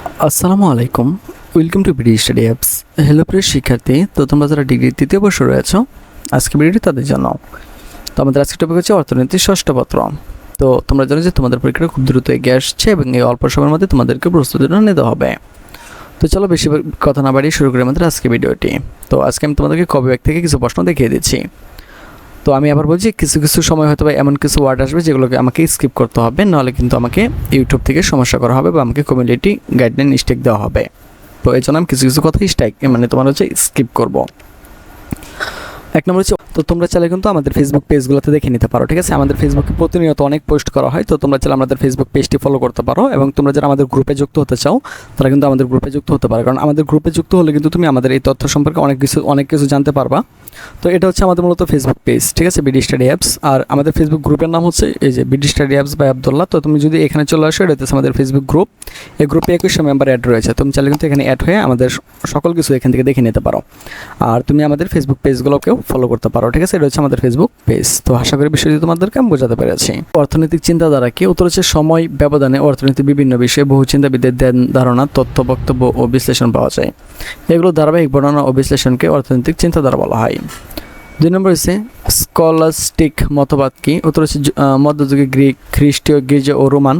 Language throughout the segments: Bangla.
আসসালামু আলাইকুম। Welcome to BD study apps hello প্রিয় শিক্ষার্থী, তো তোমরা যারা ডিগ্রির তৃতীয় বর্ষ রয়েছ, আজকে ভিডিওটি তাদের জন্য। তো আমাদের আজকে টপিক হচ্ছে অর্থনীতির ষষ্ঠ পত্র। তো তোমরা জানো যে তোমাদের পরীক্ষাটা খুব দ্রুত এগিয়ে আসছে এবং এই অল্প সময়ের মধ্যে তোমাদেরকে প্রস্তুতি নিতে হবে। তো চলো বেশি কথা না বাড়িয়ে শুরু করি আমাদের আজকে ভিডিওটি। তো আজকে আমি তোমাদেরকে কবি ব্যাগ থেকে কিছু প্রশ্ন দেখিয়ে দিচ্ছি। তো আমি আবার বলছি, কিছু কিছু সময় হয়তো বা এমন কিছু ওয়ার্ড আসবে যেগুলোকে আমাকে স্কিপ করতে হবে, নাহলে কিন্তু আমাকে ইউটিউব থেকে সমস্যা করা হবে বা আমাকে কমিউনিটি গাইডলাইন স্টেক দেওয়া হবে। তো এই জন্য আমি কিছু কিছু কথা স্ট্রাইক মানে তোমার হচ্ছে স্কিপ করব। এক নম্বর হচ্ছে, তো তোমরা চাইলে কিন্তু আমাদের ফেসবুক পেজগুলোতে দেখে নিতে পারো, ঠিক আছে? আমাদের ফেসবুকে প্রতিনিয়ত অনেক পোস্ট করা হয়, তো তোমরা চাইলে আমাদের ফেসবুক পেজটি ফলো করতে পারো এবং তোমরা যারা আমাদের গ্রুপে যুক্ত হতে চাও, তারা কিন্তু আমাদের গ্রুপে যুক্ত হতে পারো। কারণ আমাদের গ্রুপে যুক্ত হলে কিন্তু তুমি আমাদের এই তথ্য সম্পর্কে অনেক কিছু অনেক কিছু জানতে পারবা। তো এটা হচ্ছে আমাদের মূলত ফেসবুক পেজ ঠিক আছে? বিডি স্টাডি অ্যাপস আর আমাদের ফেসবুক গ্রুপের নাম হচ্ছে এই যে BD study apps by Abdullah তো তুমি যদি এখানে চলে আসো, এটা হচ্ছে আমাদের ফেসবুক গ্রুপ এই গ্রুপে একুশশো মেম্বার অ্যাড রয়েছে। তুমি চাইলে কিন্তু এখানে অ্যাড হয়ে আমাদের সকল কিছু এখান থেকে দেখে নিতে পারো। আর তুমি আমাদের ফেসবুক পেজগুলোকেও ফলো করতে পারো, ঠিক আছে? এটা হচ্ছে আমাদের ফেসবুক পেজ তো আশা করি বিষয়টি তোমাদেরকে আমি বোঝাতে পেরেছি। অর্থনৈতিক চিন্তাধারা কি? উত্তর হচ্ছে সময়, ব্যবধানে অর্থনীতি বিভিন্ন বিষয়ে বহু চিন্তাবিদের ধ্যান, ধারণা, তথ্য, বক্তব্য ও বিশ্লেষণ পাওয়া যায়। এগুলো ধারাবাহিক বর্ণনা ও বিশ্লেষণকে অর্থনৈতিক চিন্তাধারা বলা হয়। দুই নম্বর হচ্ছে স্কলাস্টিক মতবাদ কি? উত্তর হচ্ছে মধ্যযুগে গ্রিক, খ্রিস্টীয়, গির্জা ও রোমান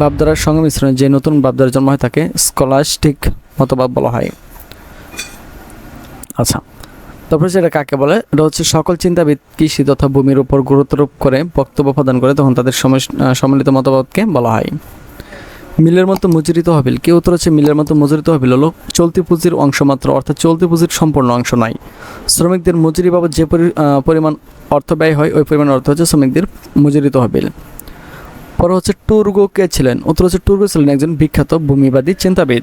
ভাবধারার সংমিশ্রণে যে নতুন ভাবধারার জন্ম হয় তাকে স্কলাস্টিক মতবাদ বলা হয়। আচ্ছা তারপরে সেটা কাকে বলে? এটা হচ্ছে সকল চিন্তাবিদ কৃষি তথা ভূমির উপর গুরুত্বারোপ করে বক্তব্য প্রদান করে, তখন তাদের সম্মিলিত মতবাদকে বলা হয়। মিলের মতো মজুরি তহবিল কেউ উত্তর হচ্ছে মিলের মতো মজুরি তহবিল হলো চলতি পুঁজির অংশ মাত্র, অর্থাৎ চলতি পুঁজির সম্পূর্ণ অংশ নয়। শ্রমিকদের মজুরি বাবদ যে পরিমাণ অর্থ ব্যয় হয়, ওই পরিমাণ অর্থ হচ্ছে শ্রমিকদের মজুরি তহবিল পরে হচ্ছে টুর্গো কে ছিলেন? উত্তর হচ্ছে টুর্গো ছিলেন একজন বিখ্যাত ভূমিবাদী চিন্তাবিদ।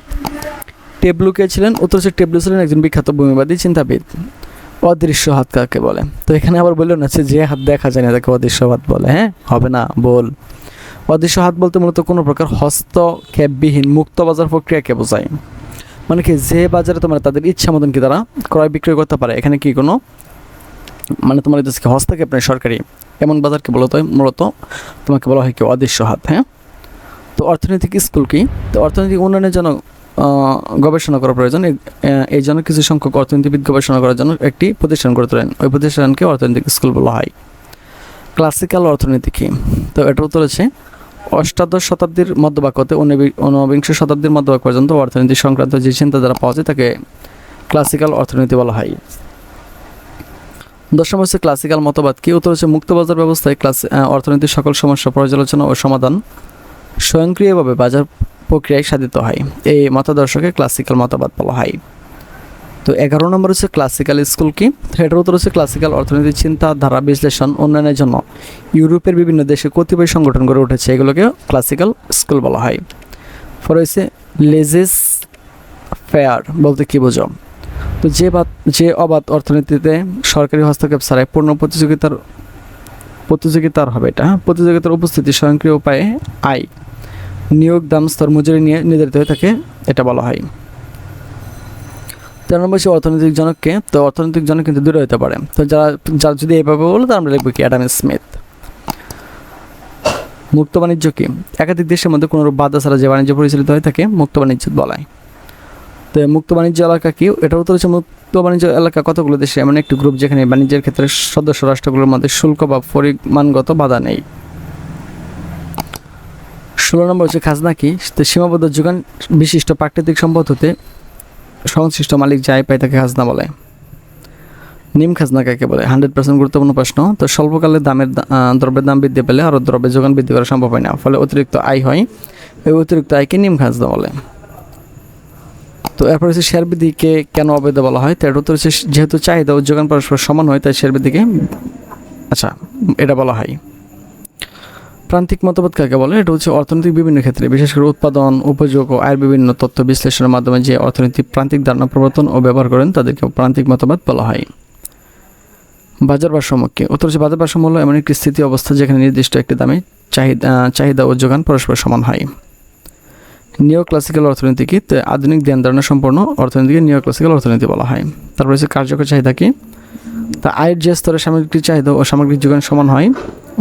টেবলু কে ছিলেন? উত্তর হচ্ছে টেবলু ছিলেন একজন বিখ্যাত ভূমিবাদী চিন্তাবিদ। অদৃশ্য হাত কাকে বলে? তো এখানে আবার বলল না যে যে হাত দেখা যায় না তাকে অদৃশ্য হাত বলে হ্যাঁ? হবে না, বল। অদৃশ্য হাত বলতে মূলত কোনো প্রকার হস্তক্ষেপবিহীন মুক্ত বাজার প্রক্রিয়াকে বোঝায়। মানে কি, যে বাজারে তোমার তাদের ইচ্ছা মতন কি তারা ক্রয় বিক্রয় করতে পারে, এখানে কি কোনো মানে তোমার দেশকে হস্তক্ষেপ নেই সরকারি, এমন বাজারকে বলতে, মূলত তোমাকে বলা হয় কি অদৃশ্য হাত হ্যাঁ? তো অর্থনৈতিক স্কুল কি? তো অর্থনৈতিক উন্নয়নের জন্য গবেষণা করা প্রয়োজন এই- জন্য কিছু সংখ্যক অর্থনীতিবিদ গবেষণা করার জন্য একটি প্রতিষ্ঠান গড়ে তোলেন। ওই প্রতিষ্ঠানকে অর্থনৈতিক স্কুল বলা হয়। ক্লাসিক্যাল অর্থনীতি কি? তো এটা উত্তর হচ্ছে অষ্টাদশ শতাব্দীর মধ্যভাগ হতে ঊনবি- ঊনবিংশ শতাব্দীর মধ্যভাগ পর্যন্ত অর্থনীতি সংক্রান্ত যে চিন্তাধারা পাওয়া যায় তাকে ক্লাসিক্যাল অর্থনীতি বলা হয়। দশম হচ্ছে ক্লাসিক্যাল মতবাদ। কি উত্তর হচ্ছে? মুক্তবাজার ব্যবস্থায় ক্লাস অর্থনীতির সকল সমস্যা পর্যালোচনা ও সমাধান স্বয়ংক্রিয়ভাবে বাজার প্রক্রিয়ায় সাধিত হয়। এই মতাদর্শকে ক্লাসিক্যাল মতবাদ বলা হয়। তো এগারো নম্বর হচ্ছে ক্লাসিক্যাল স্কুল কি? এটার উত্তর হচ্ছে ক্লাসিক্যাল অর্থনীতির চিন্তাধারা বিশ্লেষণ, উন্নয়নের জন্য। ইউরোপের বিভিন্ন দেশে কতিপয় সংগঠন গড়ে উঠেছে, এগুলোকে ক্লাসিক্যাল স্কুল বলা হয়। পরে হচ্ছে লেজেস ফেয়ার বলতে কি বোঝো? তো যে বাদ যে অবাধ অর্থনীতিতে সরকারি হস্তক্ষেপ ছাড়াই পূর্ণ প্রতিযোগিতার প্রতিযোগিতার হবে এটা হ্যাঁ? প্রতিযোগিতার উপস্থিতি স্বয়ংক্রিয় উপায়ে আয়। নিয়োগ দাম স্তর মজুরি নিয়ে নির্ধারিত হয়ে থাকে, এটা বলা হয়। তেরো নম্বর হচ্ছে অর্থনৈতিক জনককে, তো অর্থনৈতিক জনক কিন্তু দূরে হতে পারে। তো যারা যারা যদি এভাবে বলো তো আমরা লিখব কি, অ্যাডাম স্মিথ। মুক্ত বাণিজ্য কি? একাধিক দেশের মধ্যে কোনো বাধা ছাড়া যে বাণিজ্য পরিচালিত হয়ে থাকে, মুক্ত বাণিজ্য বলায়। তো মুক্ত বাণিজ্য এলাকা কি? এটা উত্তর হচ্ছে মুক্ত বাণিজ্য এলাকা কতগুলো দেশে? এমন একটি গ্রুপ যেখানে বাণিজ্যের ক্ষেত্রে সদস্য রাষ্ট্রগুলোর মধ্যে শুল্ক বা পরিমাণগত বাধা নেই। ষোলো নম্বর হচ্ছে খাজনা কি? সীমাবদ্ধ যোগান বিশিষ্ট প্রাকৃতিক সম্পদ হতে সংশ্লিষ্ট মালিক যাই পায় তাকে খাজনা বলে। নিম খাজনা কাকে বলে? হান্ড্রেড পার্সেন্ট গুরুত্বপূর্ণ প্রশ্ন। তো স্বল্পকালে দামের দ্রব্যের দাম বৃদ্ধি পেলে আরও দ্রব্যের যোগান বৃদ্ধি করা সম্ভব হয় না। ফলে অতিরিক্ত আয় হয়। এই অতিরিক্ত আয়কে নিম খাজনা বলে। তো এরপর হচ্ছে শেয়ার বৃদ্ধিকে কেন অবৈধ বলা হয়? তার উত্তর হচ্ছে, যেহেতু চাহিদা ও যোগান পরস্পর সমান হয়, তাই শেয়ার বৃদ্ধিকে আচ্ছা এটা বলা হয়। প্রান্তিক মতবাদ কাকে বলে? এটা হচ্ছে অর্থনৈতিক বিভিন্ন ক্ষেত্রে, বিশেষ করে উৎপাদন, উপযোগ ও আয়ের বিভিন্ন তথ্য বিশ্লেষণের মাধ্যমে যে অর্থনীতি প্রান্তিক ধারণা প্রবর্তন ও ব্যবহার করেন, তাদেরকে প্রান্তিক মতবাদ বলা হয়। বাজার ভারসাম্য কি উত্তর হচ্ছে বাজার ভারসাম্য হলো এমন একটি স্থিতি অবস্থা যেখানে নির্দিষ্ট একটি দামে চাহিদা চাহিদা ও যোগান পরস্পর সমান হয়। নিও ক্লাসিক্যাল অর্থনীতি কি আধুনিক ধ্যান ধারণা সম্পন্ন অর্থনীতিকে নিও ক্লাসিক্যাল অর্থনীতি বলা হয়। তারপর হচ্ছে কার্যকর চাহিদা কি? তা আয়ের যে স্তরে সামগ্রিক চাহিদা ও সামগ্রিক যোগান সমান হয়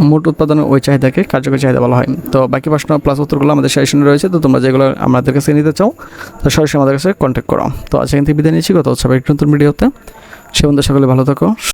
মোট উৎপাদনের ওই চাহিদাকে কার্যকরী চাহিদা বলা হয় তো বাকি প্রশ্ন প্লাস উত্তরগুলো আমাদের সেশনে রয়েছে, তো তোমরা যেগুলো আমাদের কাছে নিতে চাও, তো সরাসরি আমাদের কাছে কন্ট্যাক্ট করো। তো আজকে কিন্তু বিদায় নিচ্ছি, গত উৎসবের নতুন ভিডিওতে সে বন্ধু সকলে ভালো থাকো